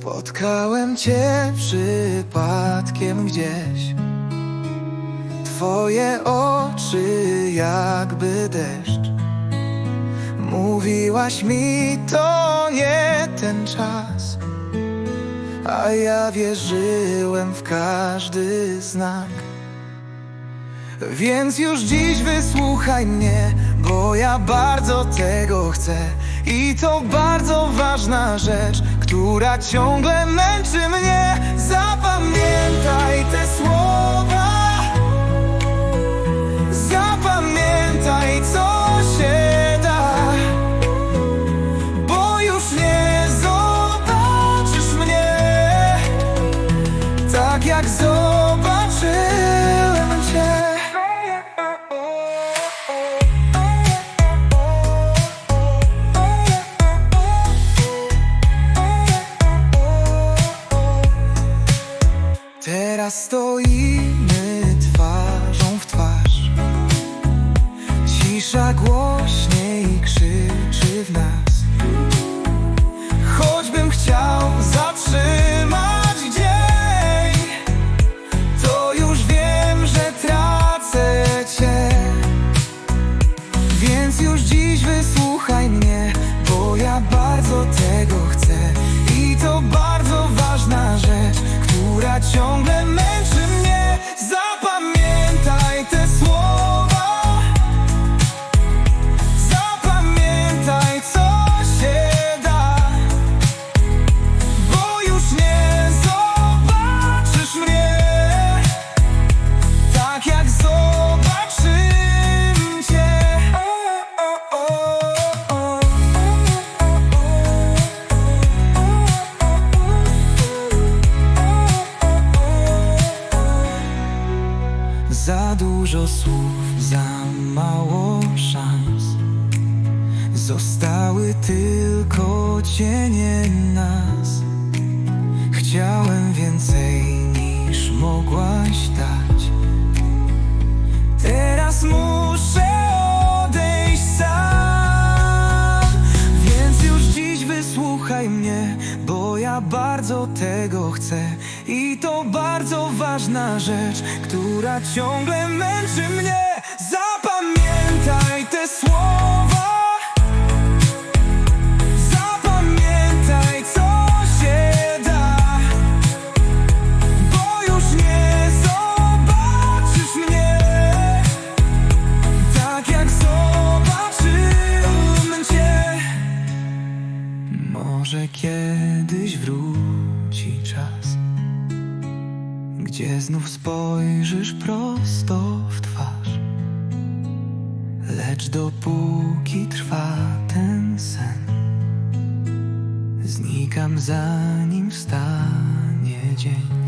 Spotkałem cię przypadkiem gdzieś. Twoje oczy jakby deszcz. Mówiłaś mi to nie ten czas. A ja wierzyłem w każdy znak. Więc już dziś wysłuchaj mnie Bo ja bardzo tego chcę. I to bardzo ważna rzecz Która ciągle męczy mnie. Zapamiętaj te słowa. Zapamiętaj co się da Bo już nie zobaczysz mnie Tak jak zobaczyłem Teraz stoimy twarzą w twarz. Cisza głośniej krzyczy w nas ciągle Za dużo słów, za mało szans. Zostały tylko cienie nas. Chciałem więcej niż mogłaś dać. Teraz muszę Bo ja bardzo tego chcę. I to bardzo ważna rzecz Która ciągle męczy mnie. Zapamiętaj te słowa Może kiedyś wróci czas Gdzie znów spojrzysz prosto w twarz. Lecz dopóki trwa ten sen Znikam zanim stanie dzień